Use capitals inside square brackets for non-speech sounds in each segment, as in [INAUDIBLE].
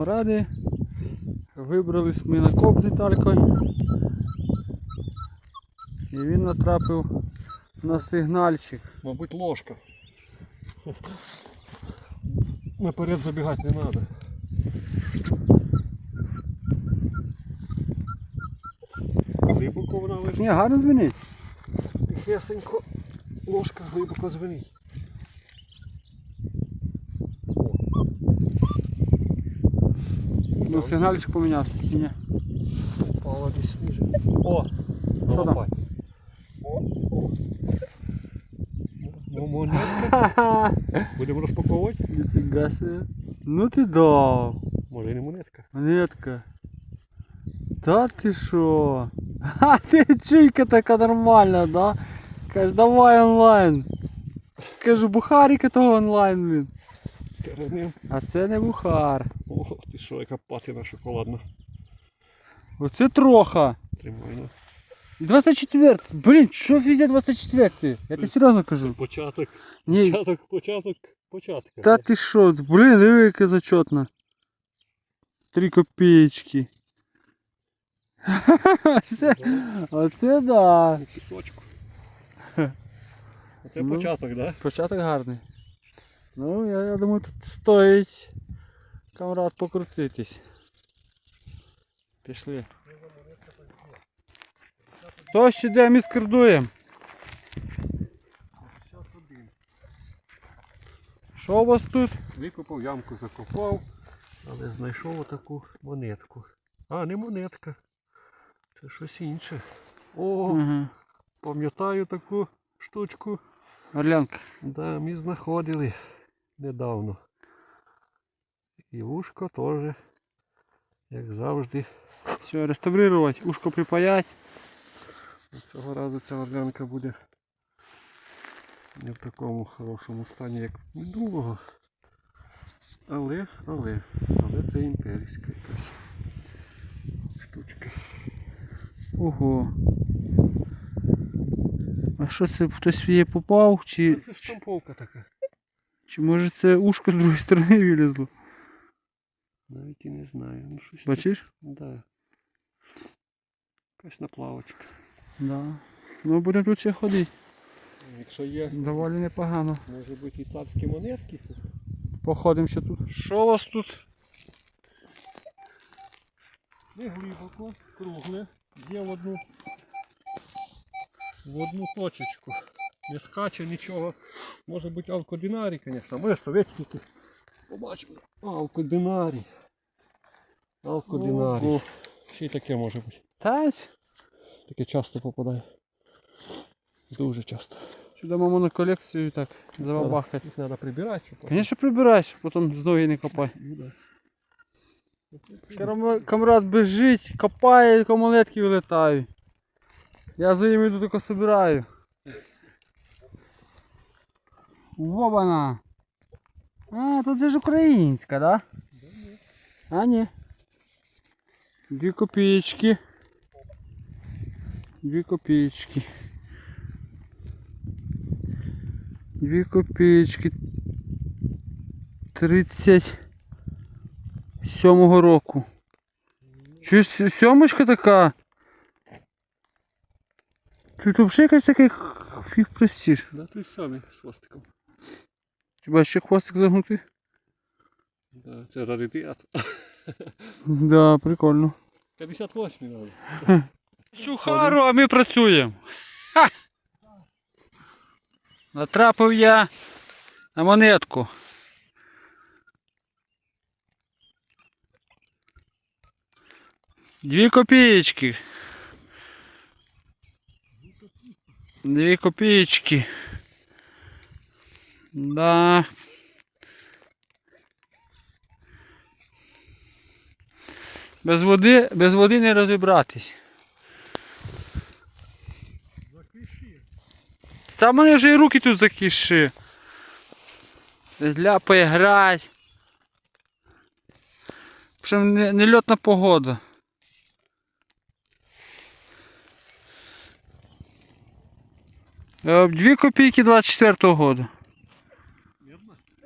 Ради. Вибрались ми на коп з Віталькою. І він натрапив на сигнальчик. Мабуть, ложка. Наперед забігати не треба. Глибоко вона лежить. Ні, гарно дзвенить. Тихесенько. Ложка глибоко звенить. Ну, сигнальчик помінявся чи ні? Пала десь ниже. О! Що там? лопать. О, о. Ну, монетка. Ха-ха! [LAUGHS] Будемо розпаковувати. Ніфіга себе. Ну ти дав. Може і не монетка. Монетка. Та ти що? [LAUGHS] Ха, ти чуйка така нормальна, да? Каже, давай онлайн. Кажу, бухаріка того онлайн, блін. Тереним. А це не бухар. Що, яка патина шоколадна. Оце троха. Тримай на. 24. Блін, що везде 24? Я тобі серйозно кажу. Початок, Ні, початок, початок, початка. та ти що, блін, диви, яке зачетно. 3 копеечки. Це, оце да. Пісочку. Це Ну. початок. Да? Початок гарний. Ну, я, я думаю, тут стоїть камрад покрутитись. Пішли. Ще де ми скердуємо? Що у вас тут? Викопав, ямку закопав, але знайшов отаку монетку. А, не монетка. Це щось інше. О, Ага. пам'ятаю таку штучку. Орлянка. Да, ми знаходили недавно. І вушко теж, як завжди. Все, реставрувати, ушко припаять. Цього разу ця орлянка буде не в такому хорошому стані, як минулого. Але, але, але це імперська якась штучка. Ого. А що це хтось її попав? Чи, Це штамповка така. чи може це ушко з другої сторони вилізло? Не знаю. Ну, щось Бачиш? таке. Да. Якась наплавочка. Да. Ну будемо тут ще ходити. Якщо є, Доволі непогано. може бути і царські монетки. Походимо ще тут. Що у вас тут? Не глибоко, кругле. Є в одну, в одну точечку. Не скаче нічого. Може бути алкодинарій, звісно. Ми советчики. Побачимо. Алкодинарій. Алкодинарій. Ого. Ще й таке може бути. Тать. Таке часто попадає. Дуже часто. Що дамо на колекцію так забабахати. Їх треба прибирати. щоб Звісно, прибираєш, потім з ноги не копай. Ну, Камрад біжить, копає, комолетки вилетають. Я за ними йду тільки собираю. Вобана. А, тут же ж українська, да? А, ні. Дві копеечки. Дві копеечки. Дві копеечки. 37-го року. Чуєш, сьомочка така? Тут взагалі якась такий фіг престиж. Да, той самий з хвостиком. Хіба ще хвостик загнутий? Да, це раритет. Да, прикольно. 58 надо. Чухару, а ми працюємо. Ха! Натрапив я на монетку. Дві копеечки. Дві копеечки. Да. Без води, без води не розібратись. Та в мене вже і руки тут закиши. Ляпає грязь. Причем не, не льотна погода. Е, Дві копійки 24-го года.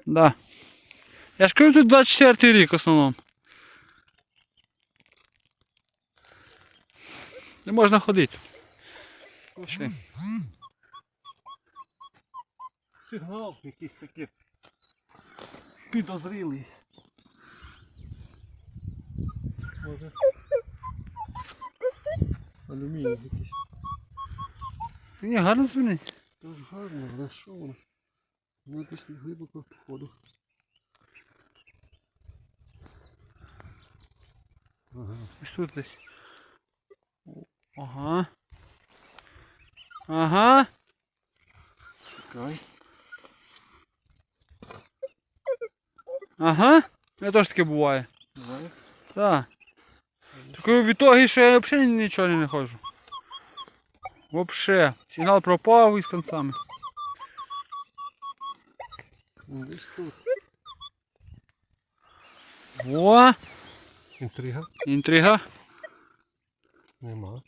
Да. Я ж кажу, тут 24 рік в основному. Не можна ходити. Пішли. Сигнал якийсь такий підозрілий. Може. Алюміній якийсь. Ні, гарно дзвонить. Тож гарно, але що воно? Ну десь не глибоко походу. Ага. Ось тут десь. Ага. Ага. Чекай. Ага. Я теж таке буває. Давай. Так. Тільки в ітогі, що я взагалі нічого не знаходжу. Вообще. Сигнал пропав із концами. Ну, Десь тут. О, Інтрига. інтрига. Нема.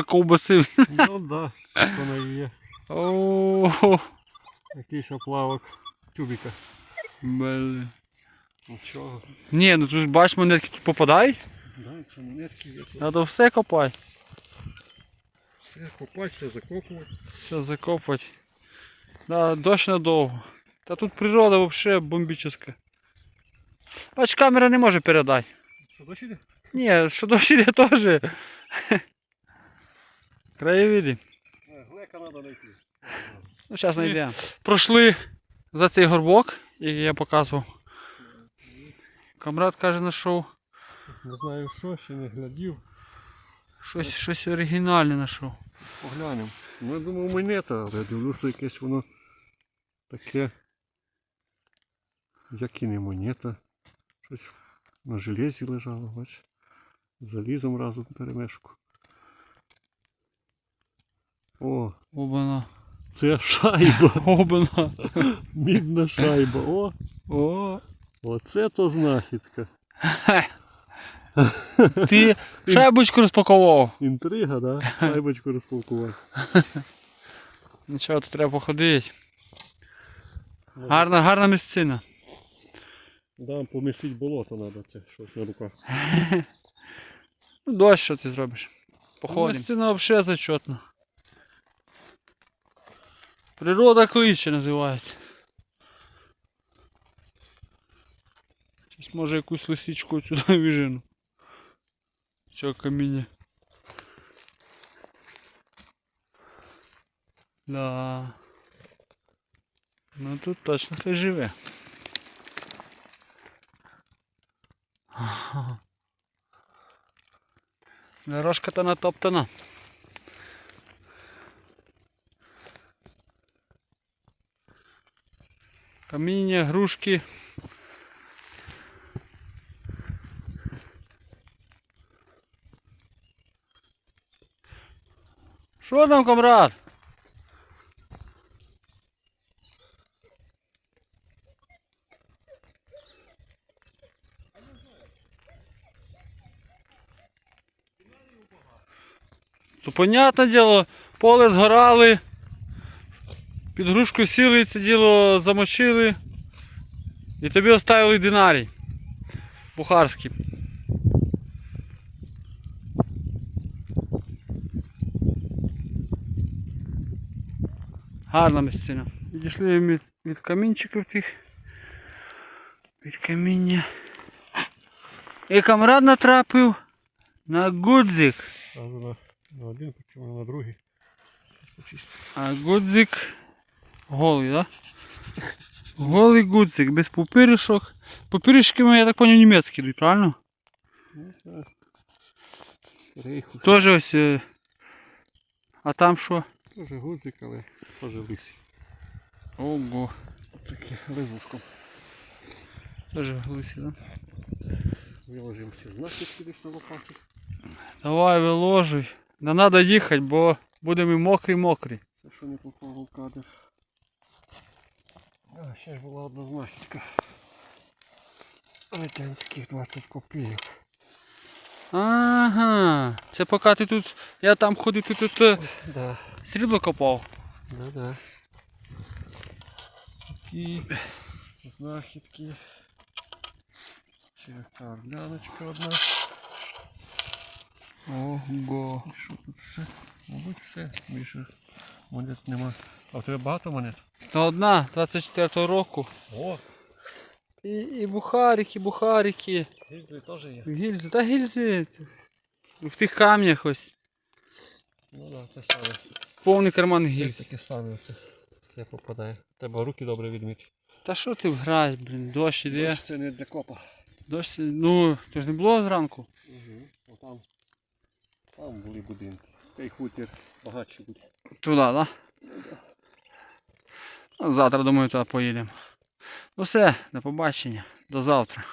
З ковбаси. Ну да, вона і є. О, Якийсь оплавок тюбіка. блин. Нічого. Ні, ну тут ж бачиш, монетки тут попадають. Да, якщо монетки є, то Треба все копати. все копати, все закопувати. Все закопати. Да, дощ надовго. Та тут природа взагалі бомбічна. Бач, камера не може передати. Що, дощ іде? Ні, що дощ іде теж. Краєвиди. Глека треба знайти. Ну, зараз знайдемо. Пройшли за цей горбок, який я показував. Камрад каже, знайшов Не знаю що, ще не глядів. щось, щось оригінальне знайшов. Поглянемо. Ну, я думав монета, але дивлюся якесь воно таке. Як і не монета. Щось на железі лежало, бач. Залізом разом перемешку. О, Обана. це шайба. [LAUGHS] Обана. Мідна шайба. О, О. оце то знахідка. [LAUGHS] Ти шайбочку розпакував. Інтрига, да? Шайбочку розпалкувати. Нічого, тут треба походити. Гарна, гарна місцина. Да, помісить болото треба, це щось на руках. [LAUGHS] Ну, дощ, що ти зробиш? Походимо. Місцина взагалі зачетна. Природа кличе називається. Зараз може якусь лисичку сюди [LAUGHS] віжину. Цього каміння. Да. Ну тут точно хтось живе. Ага. Дорожка-то натоптана. Каміння, грушки. Що там, комрад? То понятне діло, поле згорали, під грушку сіли і це діло замочили. І тобі оставили динарій. Бухарський. Гарна місцина. Відійшли від, від камінчиків тих. Від каміння. І камрад натрапив на гудзик. На, один, на другий. А гудзик голий, да? Голий гудзик, без пупиришок. Пупиришки, я так понял, німецькі йдуть, правильно? Тоже ось. е, А там що? Теж гудзик, але теж лисий. Ого. Таке лизушком. Тоже лисі, да? Виложимо всі знахідки десь на лопату. Давай виложуй. Не треба їхати, бо будемо мокрі-мокрі. Це що не попало в кадр. А, ще ж була одна знахідка. Радянських 20 копійок. Ага. Це поки ти тут. Я там ходив, ти тут е, Да. срібло копав. Да, да. І... Знахідки. Ще ця орляночка одна. Ого. Що тут все? Мабуть, все. Більше монет нема. А в тебе багато монет? Та одна 24-го року. О, І, і бухарики, бухарики. гільзи теж є. Гільзи. Та гільзи. В тих камнях ось. Ну так, да, те саме. Повний карман гільз. таке саме оце. Все попадає. Треба руки добре відмити. Та що ти граєш, блін, дощ іде. Це не для копа. Дощ, ну, то ж не було зранку. Угу. Отам. Там були будинки. Цей хутір багатший буде. Туди, так? Да? Завтра, думаю, туди поїдемо. Ну все, до побачення. До завтра.